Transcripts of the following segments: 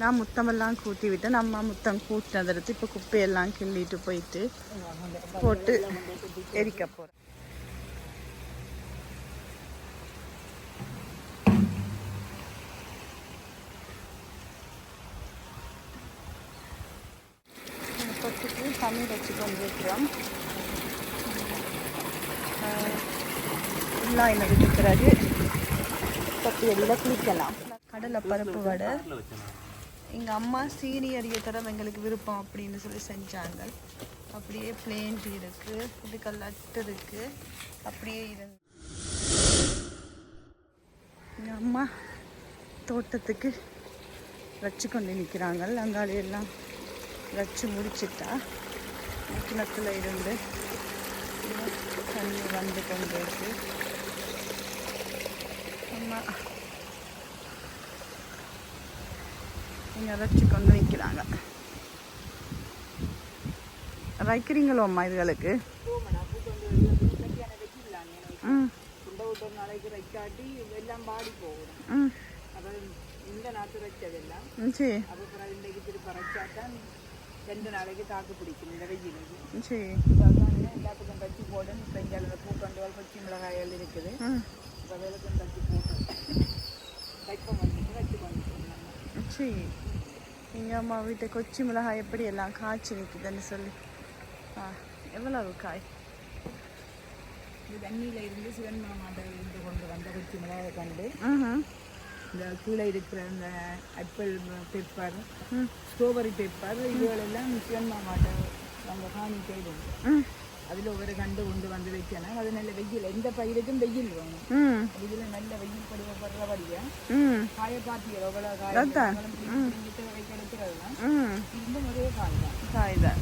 நான் முத்தமெல்லாம் கூட்டி விட்டேன் நம்ம முத்தம் கூட்டினதை எடுத்து இப்போ குப்பையெல்லாம் கிள்ளிட்டு போயிட்டு போட்டு எரிக்க போகிறேன் கொத்துக்கு தண்ணி வச்சு கொண்டிருக்கிறோம் எல்லாம் என்னதுக்கு பிறகு கொத்து குளிக்கலாம். கடலை பருப்பு வடை. எங்கள் அம்மா சீனியரிய தரம் எங்களுக்கு விருப்பம் அப்படின்னு சொல்லி செஞ்சாங்க. அப்படியே பிளேன் டீ இருக்குது இதுக்கு லட்டு இருக்கு. அப்படியே இருந்து எங்கள் அம்மா தோட்டத்துக்கு வச்சு கொண்டு நிற்கிறாங்க அங்காலையெல்லாம் எல்லாம் வச்சு முடிச்சிட்டா. கிணத்துல இருந்து தண்ணி வந்து கொண்டு இருக்கு அம்மா இங்கே வச்சு கொண்டு நிற்கிறாங்க வைக்கிறீங்களோ அம்மா இதுகளுக்கு ம் ஒரு நாளைக்கு வைக்காட்டி எல்லாம் பாடி போகணும் ம் அப்புறம் இந்த நாட்டு வச்சதெல்லாம் ம், சரி அப்புறம் இன்றைக்கு திருப்பி வச்சாதான் ரெண்டு நாளைக்கு தாக்கு பிடிக்கும் இந்த வெயிலுக்கு சரி. அதான் எல்லாத்துக்கும் தச்சு போடும் இப்போ இங்கே அதில் பூக்கண்டுகள் பச்சை மிளகாய்கள் இருக்குது இப்போ வேலைக்கும் தச்சு போட்டு தைப்பம் வந்துட்டு வச்சு கொண்டு சரி எங்கள் அம்மா வீட்டை கொச்சி மிளகாய் எப்படி எல்லாம் காய்ச்சி நிற்குதுன்னு சொல்லி. ஆ எவ்வளவு காய்? இது தண்ணியில் இருந்து சிவன் மாமாட்ட இருந்து கொண்டு வந்த குச்சி மிளகாயை கண்டு இந்த கீழே இருக்கிற அந்த ஆப்பிள் பெப்பர் ஸ்ட்ராபெரி பெப்பர் இதுகளெல்லாம் சிவன் மாமாட்ட அவங்க காணிக்கை உண்டு ம். அதில் ஒவ்வொரு கண்டு கொண்டு வந்து வைக்கணும் அது நல்ல வெயில் எந்த பயிருக்கும் வெயில் வேணும் இதில் நல்ல வெயில் படுவப்படுறபடியா காய பாத்தியோ எவ்வளோ காய அதான். வைக்கிறதுலாம் ம் இந்த ஒரே காய் தான்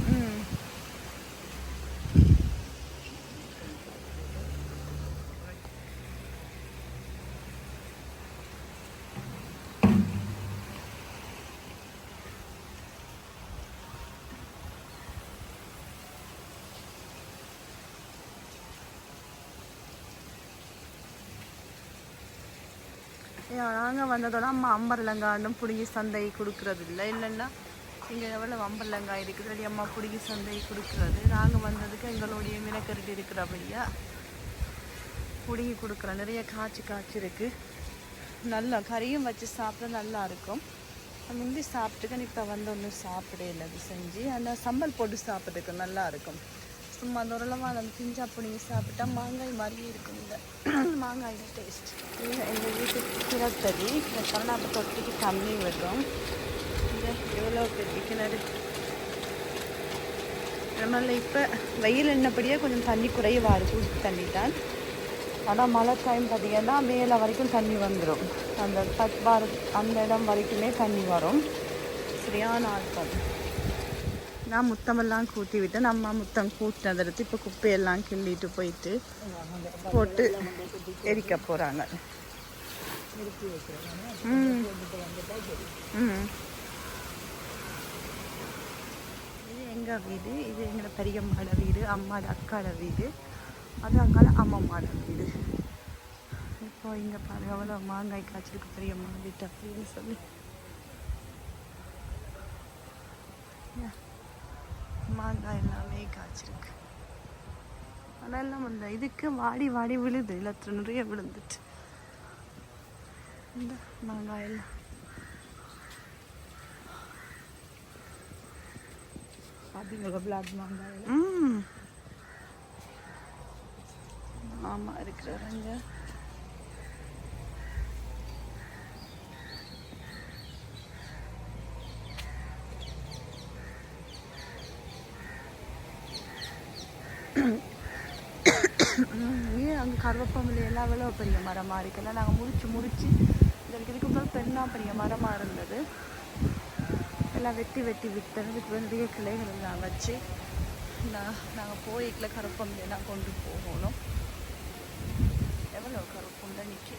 நாங்கள் வந்ததோட அம்மா அம்பர்லங்காண்டும் பிடுங்கி சந்தை கொடுக்கறது இல்லை இல்லைன்னா இங்கே எவ்வளோ அம்பர்லங்காய் இருக்குது? அப்படி அம்மா பிடுங்கி சந்தை கொடுக்கறது. நாங்கள் வந்ததுக்கு எங்களுடைய மினக்கருட்டு இருக்கிறபடியா பிடுங்கி கொடுக்குறோம் நிறைய காய்ச்சி காய்ச்சி இருக்குது நல்லா கறியும் வச்சு சாப்பிட நல்லா இருக்கும். முந்தி சாப்பிட்டுக்கன்னு இப்போ வந்து ஒன்றும் சாப்பிடல இல்லை. அது செஞ்சு அந்த சம்பல் போட்டு சாப்பிட்றதுக்கு நல்லா இருக்கும். சும்மா அந்த உரளமாக அந்த சாப்பிட்டா மாங்காய் மாதிரியே இருக்கும் இந்த மாங்காய் டேஸ்ட் எங்கள் வீட்டுக்கு கிணத்தடி இந்த கருணாப்பு தொட்டிக்கு தண்ணி விடும் இந்த எவ்வளோ பெரிய கிணறு? நம்மளால் இப்போ வெயில் என்னப்படியே கொஞ்சம் தண்ணி குறைவாக இருக்கும் தண்ணி தான் ஆனால் மழை டைம் பார்த்தீங்கன்னா மேலே வரைக்கும் தண்ணி வந்துடும் அந்த தட்பார் அந்த இடம் வரைக்குமே தண்ணி வரும். சரியான ஆட்டம். நான் முத்தமெல்லாம் கூட்டி விட்டேன் அம்மா முத்தம் கூட்டினதை எடுத்து இப்போ குப்பையெல்லாம் கிள்ளிட்டு போயிட்டு போட்டு எரிக்க போகிறாங்க ம். ம். இது எங்கள் வீடு? இது எங்களோட பெரியம்மாட வீடு அம்மாட அக்காட வீடு. அது அங்கால அம்மம்மாட வீடு. இப்போ இங்கே பாருங்க அவ்வளோ மாங்காய் காய்ச்சிருக்கு பெரியம்மா வீட்டு அப்படின்னு சொல்லி. Yeah. மாங்காய் எல்லாமே காய்ச்சிருக்கு. அதெல்லாம் அந்த இதுக்கு வாடி வாடி விழுது. இல்லத்துல நிறைய விழுந்துட்டு. இந்த மாங்காய் எல்லாம். பார்த்தீங்களா பிளாக் மாங்காய் ம் ஆமாம் இருக்கிறாங்க ஏன் அங்கே கருவேப்பமில்லை எல்லாம் எவ்வளோ பெரிய மரமாக இருக்குல்ல நாங்கள் முடிச்சு முடிச்சு இதற்கு இதுக்கு முதல் பெண்ணா பெரிய மரமாக இருந்தது. எல்லாம் வெட்டி வெட்டி விட்டது இதுக்கு நிறைய கிளைகள் நான் வச்சு நான் நாங்கள் போய்க்கல கருப்பமில்லாம் கொண்டு போகணும். எவ்வளோ கருப்புண்டை நிற்கி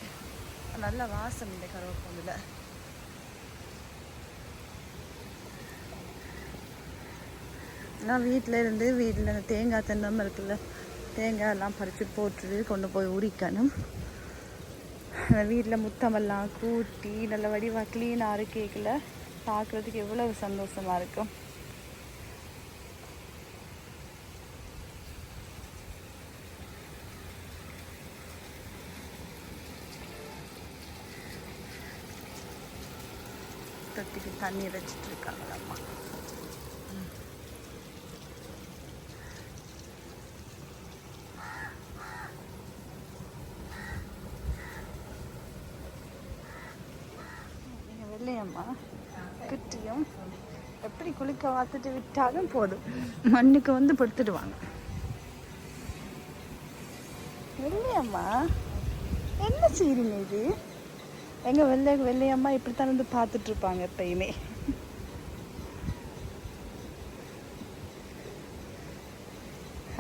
நல்ல வாசம் இந்த கருவேப்பந்தில் நான் வீட்டில் இருந்து வீட்டில் அந்த தேங்காய் தென்னம் இருக்குல்ல தேங்காய் எல்லாம் பறித்து போட்டுட்டு கொண்டு போய் உரிக்கணும் அந்த வீட்டில் முத்தமெல்லாம் கூட்டி நல்ல வடிவாக க்ளீனாக கேட்கல பார்க்குறதுக்கு எவ்வளவு சந்தோஷமாக இருக்கும். தொட்டிக்கு தண்ணி வச்சிட்ருக்காங்களம்மா இருக்காங்களா அம்மா நீங்கள் வெள்ளையம்மா குட்டியும் எப்படி குளிக்க வாத்துட்டு விட்டாலும் போதும். மண்ணுக்கு வந்து படுத்துடுவாங்க. வெள்ளையம்மா என்ன செய்றீங்க இது? எங்க வெள்ளை வெள்ளையம்மா இப்படித்தான் வந்து பார்த்துட்டு இருப்பாங்க எப்பயுமே.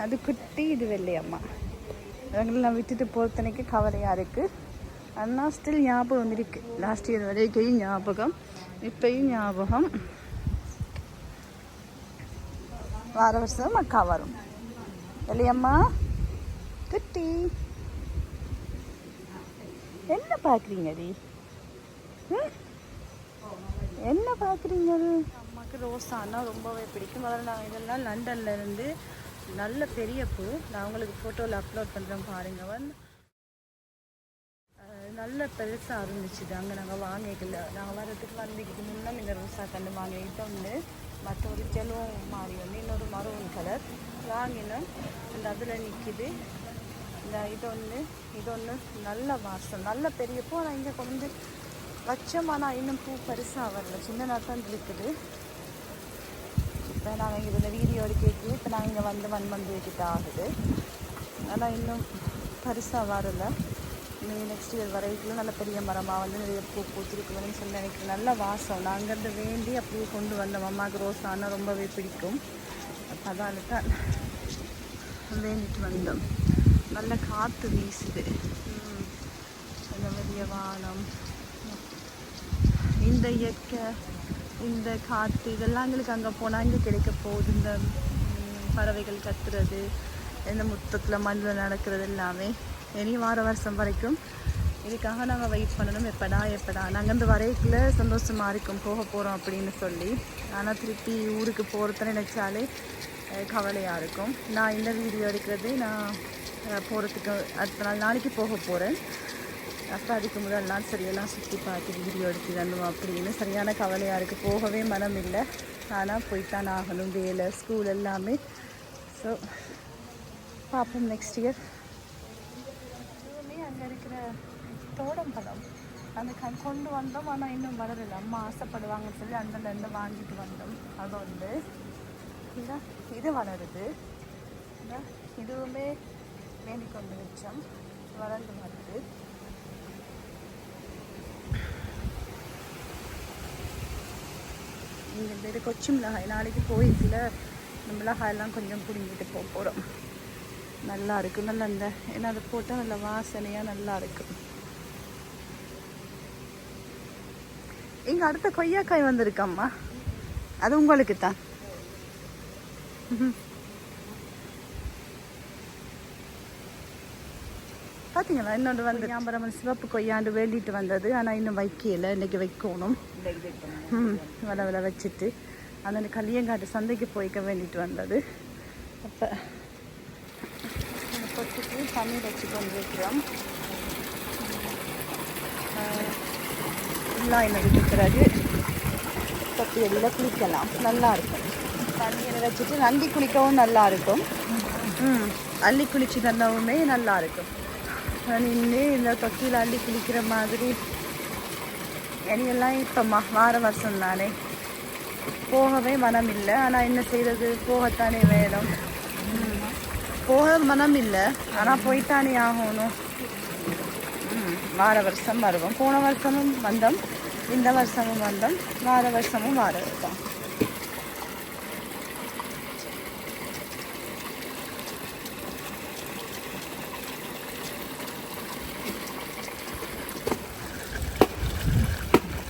அது குட்டி இது வெள்ளையம்மா. இவங்களெல்லாம் விட்டுட்டு போகிறத்தனைக்கு கவலையாக இருக்குது அண்ணா ஸ்டில் ஞாபகம் இருக்கு லாஸ்ட் இயர் வரைக்கும் ஞாபகம். இப்பயும் ஞாபகம். வார வருஷம் அக்கா வரும். இல்லையம்மா குட்டி. என்ன பார்க்குறீங்க டி என்ன பார்க்குறீங்க அம்மாவுக்கு ரோஸானா ரொம்பவே பிடிக்கும். அதில் நான் இதெல்லாம் லண்டன்ல இருந்து நல்ல பெரிய பூ. நான் உங்களுக்கு ஃபோட்டோவில் அப்லோட் பண்ணுறேன் பாருங்க. வந்து நல்ல பெருசாக இருந்துச்சு அங்கே நாங்கள் வாங்கிக்கல. நாங்கள் வர்றதுக்கு வந்ததுக்கு முன்னே இந்த ரோஸா கண்டு வாங்கிட்டு ஒன்று மற்ற ஒரு ஜெலும் மாறி வந்து இன்னொரு மரூன் கலர் வாங்கினோம். அந்த அதில் நிற்கிது இந்த இது ஒன்று இது ஒன்று நல்ல வாசம் நல்ல பெரிய பூ. ஆனால் இங்கே கொண்டு வச்சோமானா இன்னும் பூ பெருசாக வரல. சின்ன தான் இருக்குது. இப்போ நாங்கள் இதில் இந்த வீடியோ எடுக்க இப்போ நாங்கள் இங்கே வந்து ஒன் மந்த் கிட்ட ஆகுது. ஆனால் இன்னும் பெருசாக வரலை. இன்னும் நெக்ஸ்ட் இயர் வரைக்கும் நல்ல பெரிய மரமாக வந்து நிறைய பூ பூத்திருக்குதுன்னு சொல்லி நினைக்கிறேன். நல்ல வாசம். நான் அங்கேருந்து வேண்டி அப்படியே கொண்டு வந்தோம் அம்மாவுக்கு ரோஸ் ஆனால் ரொம்பவே பிடிக்கும். அப்போ தான் வேண்டிட்டு வந்தோம். நல்ல காற்று வீசுது. அந்த பெரிய வானம். இந்த இயற்கை இந்த காற்று இதெல்லாம் எங்களுக்கு அங்கே போனால் இங்கே கிடைக்க போகுது? இந்த பறவைகள் கத்துறது இந்த முத்தத்தில் மண்ணில் நடக்கிறது எல்லாமே. இனி வார வருஷம் வரைக்கும் இதுக்காக நாங்கள் வெயிட் பண்ணணும். எப்படா எப்படா? நாங்கள் இந்த வரைக்குள்ள சந்தோஷமாக இருக்கும் போக போகிறோம் அப்படின்னு சொல்லி. ஆனால் திருப்பி ஊருக்கு போகிறத நினச்சாலே கவலையாக இருக்கும். நான் இந்த வீடியோ எடுக்கிறது நான் போகிறதுக்கு அடுத்த நாள் நாளைக்கு போக போகிறேன் அப்போ அதுக்கு முதல் நாள் சரியெல்லாம் சுற்றி பார்த்து வீடியோ எடுத்து தரணும் அப்படின்னு சரியான கவலையாக இருக்குது போகவே மனம் இல்லை. ஆனால் போய்த்தான் ஆகணும் வேலை ஸ்கூல் எல்லாமே. ஸோ பார்ப்போம் நெக்ஸ்ட் இயர் அங்கே இருக்கிற தோடம்பழம் அந்த க கொண்டு வந்தோம். ஆனால் இன்னும் வளரல அம்மா ஆசைப்படுவாங்கன்னு சொல்லி அந்தலேருந்து வாங்கிட்டு வந்தோம். அது வந்து இதான் இது வளருது. இதுவுமே வேண்டிக் கொண்டு வச்சோம் வளர்ந்து வருது. இந்த பேர் கொச்சி மிளகாய் நாளைக்கு கோயிலுக்குள்ள இந்த மிளகாயெல்லாம் கொஞ்சம் பிடுங்கிட்டு போக போகிறோம் நல்லா இருக்கும் நல்லா இந்த ஏன்னா அதை போட்டால் நல்ல வாசனையாக நல்லா இருக்கும் இங்கே அடுத்த கொய்யாக்காய் வந்திருக்கம்மா. அது உங்களுக்கு தான் பார்த்தீங்களா இன்னொன்று வந்து ஞாபகம் சிவப்பு கொய்யாண்டு வேண்டிட்டு வந்தது. ஆனால் இன்னும் வைக்கல. இன்னைக்கு வைக்கணும். ம் வலை வலை வச்சுட்டு. அந்த களியங்காட்டு சந்தைக்கு போய்க்க வேண்டிட்டு வந்தது. அப்போ கொத்துக்கு தண்ணி வச்சு கொண்டு வைக்கிறோம் உள்ளாயில் பிறகு தொட்டி அடியில் குளிக்கலாம். நல்லா இருக்கும். தண்ணியில் வச்சுட்டு நந்தி குளிக்கவும் நல்லா இருக்கும். ம் அள்ளி குளிச்சு தந்தவுமே நல்லா இருக்கும். நின்று இந்த தொட்டியில் அள்ளி குளிக்கிற மாதிரி. இனியெல்லாம் இப்போம்மா வார வருஷம் தானே போகவே மனம் இல்லை ஆனால் என்ன செய்கிறது போகத்தானே வேணும். போக மனம் இல்லை ஆனால் போய்த்தானே ஆகணும். வார வருஷம் வருவோம். போன வருஷமும் வந்தோம். இந்த வருஷமும் வந்தோம். வார வருஷமும் வார வருஷம்.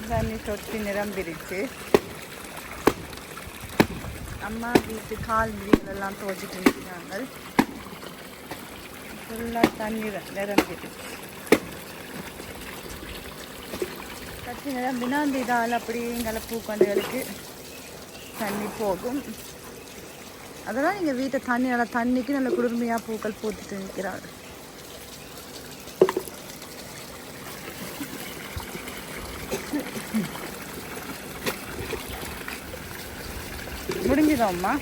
தண்ணி தொட்டி நிரம்பிருச்சு அம்மா வீட்டு கால் எல்லாம் துவச்சிட்டு இருக்கிறாங்க. ஃபுல்லாக தண்ணி நிரம்பிடுச்சு பார்த்தீங்கன்னா பினாந்தி இதால் அப்படியே பூக்கண்டுகளுக்கு தண்ணி போகும் அதெல்லாம் எங்கள் வீட்டை தண்ணி நல்லா தண்ணிக்கு நல்ல குளிர்மையாக பூக்கள் பூத்துட்டு நிற்கிறாள் முடிஞ்சுதோம்மா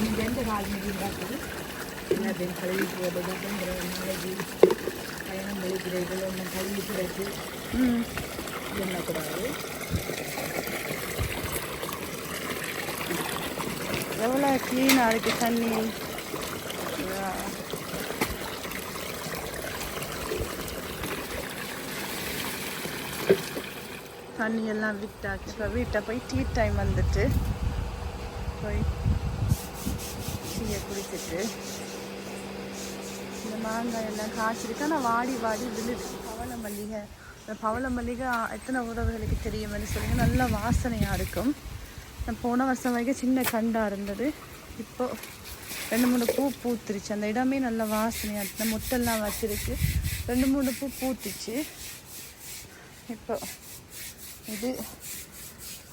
இந்த எந்த கால் மீதி இருக்குது எல்லாத்தையும் கழுவி போடுறது நாளைக்கு பயணம் கழிக்கிறது ஒன்றும் கழுவி பிறகு எண்ணக்கூடாது எவ்வளோ க்ளீனாக இருக்கு தண்ணி. தண்ணி எல்லாம் விட்டாச்சு. இப்போ வீட்டை போய் டீ டைம் வந்துட்டு போய் டீயை குடிச்சிட்டு மாங்காய் எல்லாம் காய்ச்சிருக்கு. ஆனால் வாடி வாடி விழுது. பவள மல்லிகை இந்த பவள மல்லிகை எத்தனை உறவுகளுக்கு தெரியும்னு சொல்லுங்க. நல்ல வாசனையாக இருக்கும். நான் போன வருஷம் வரைக்கும் சின்ன கண்டாக இருந்தது. இப்போ ரெண்டு மூணு பூ பூத்துருச்சு. அந்த இடமே நல்ல வாசனையாக இருக்கு. இந்த முட்டெல்லாம் வச்சிருக்கு. ரெண்டு மூணு பூ பூத்துச்சு. இப்போ இது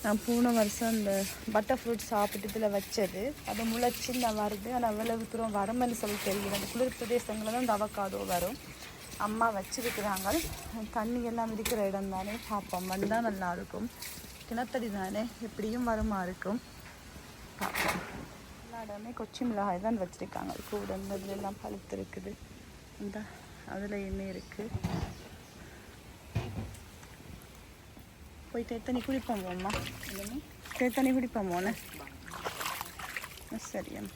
நான் போன வருஷம் அந்த பட்டர் ஃப்ரூட் சாப்பிட்டு இதில் வச்சது. அது முளைச்சி நான் வருது. ஆனால் அவ்வளவு தூரம் வரமன்னு சொல்லி தெரியல. அந்த குளிர் பிரதேசங்களில் தான் அந்த அவக்காதோ வரும். அம்மா வச்சுருக்கிறாங்க. தண்ணி எல்லாம் இருக்கிற இடம் தானே. பார்ப்போம். வந்தால் நல்லாயிருக்கும் கிணத்தடி தானே. எப்படியும் வருமா இருக்கும். பார்ப்போம். எல்லா இடமே கொச்சி மிளகாய் தான் வச்சுருக்காங்க. கூட எல்லாம் பழுத்து இருக்குது. இந்த அதில் என்ன இருக்குது போய் தேத்தனி குடிப்போம் அம்மா தேத்தனி குடிப்போம் போன சரி அம்மா.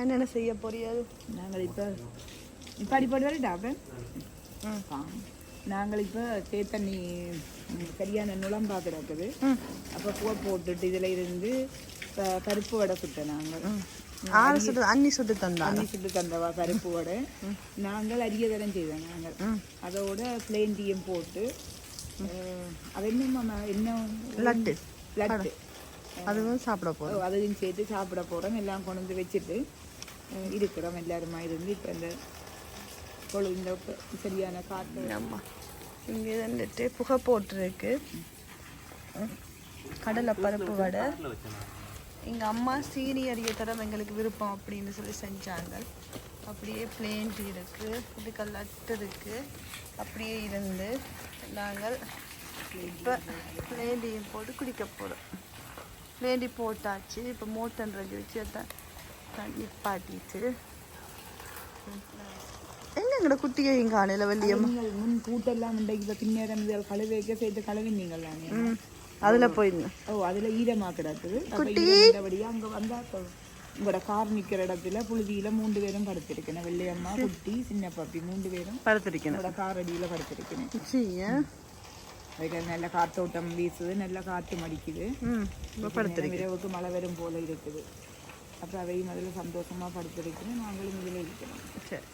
என்னென்ன செய்ய போறியது? நாங்கள் இப்போ இப்போ அடிப்படை வரட்டா அப்போ? ம். நாங்கள் இப்போ தேத்தண்ணி சரியான நுழம்பா கிடக்குது அப்போ பூவை போட்டுட்டு இதில் இருந்து ப- பருப்பு வடை சுட்டோம் நாங்கள். ஆறு சுட்டு அண்ணி சுட்டு தந்தா. தண்ணி சுட்டு தந்தவா பருப்பு வடை நாங்கள் அரிய தரம் செய்தோம் நாங்கள். அதோட பிளேன் டீயும் போட்டு அது என்ன என்ன லட்டு. லட்டு. அதுவும் சாப்பிட போகிறோம் அதையும் சேர்த்து சாப்பிட போகிறோம் எல்லாம் கொண்டு வந்து வச்சுட்டு இருக்கிறோம் எல்லாருமா இருந்து. இப்போ இந்த பொழுது சரியான காற்று ஆமா. இங்கே வந்துட்டு புகை போட்டிருக்கு. கடலை பருப்பு வடை. எங்கள் அம்மா சீனியரிய தரம் எங்களுக்கு விருப்பம் அப்படின்னு சொல்லி செஞ்சாங்க. அப்படியே பிளேன் டீ இருக்கு இதுக்கு லட்டு இருக்கு. அப்படியே இருந்து நாங்கள் இப்போ பிளேன் டீயும் போட்டு குடிக்க போகிறோம் பிளேன் டீ போட்டாச்சு இப்போ மோட்டன் ரெடி வச்சு அதை தண்ணி பாட்டிட்டு எங்க எங்கட குட்டியையும் காணையில் வள்ளியம்மா? நீங்கள் முன் கூட்டெல்லாம் இன்றைக்கு இப்போ பின்னேரம் இதில் கழுவி வைக்க சேர்த்து கழுவினீங்களா ம். அதில் போயிருந்தேன் ஓ அதில் ஈரமா கிடக்குது. அங்கே வந்தால் உங்களோட கார் நிற்கிற இடத்துல புழுதியில் மூன்று பேரும் படுத்திருக்கேன் வெள்ளையம்மா குட்டி சின்ன பாப்பி மூன்று பேரும் படுத்திருக்கணும். உங்களோட கார் அடியில் படுத்திருக்கேன் சரியா அதுக்கு நல்ல காத்தோட்டம் வீசுது நல்ல காற்று மடிக்குது. படுத்திருக்கேன் இரவுக்கு மழை வரும் போல இருக்குது. அப்போ அதையும் அதில் சந்தோஷமாக படுத்திருக்கிறேன் நாங்களும் இதில் இருக்கிறோம் சரி.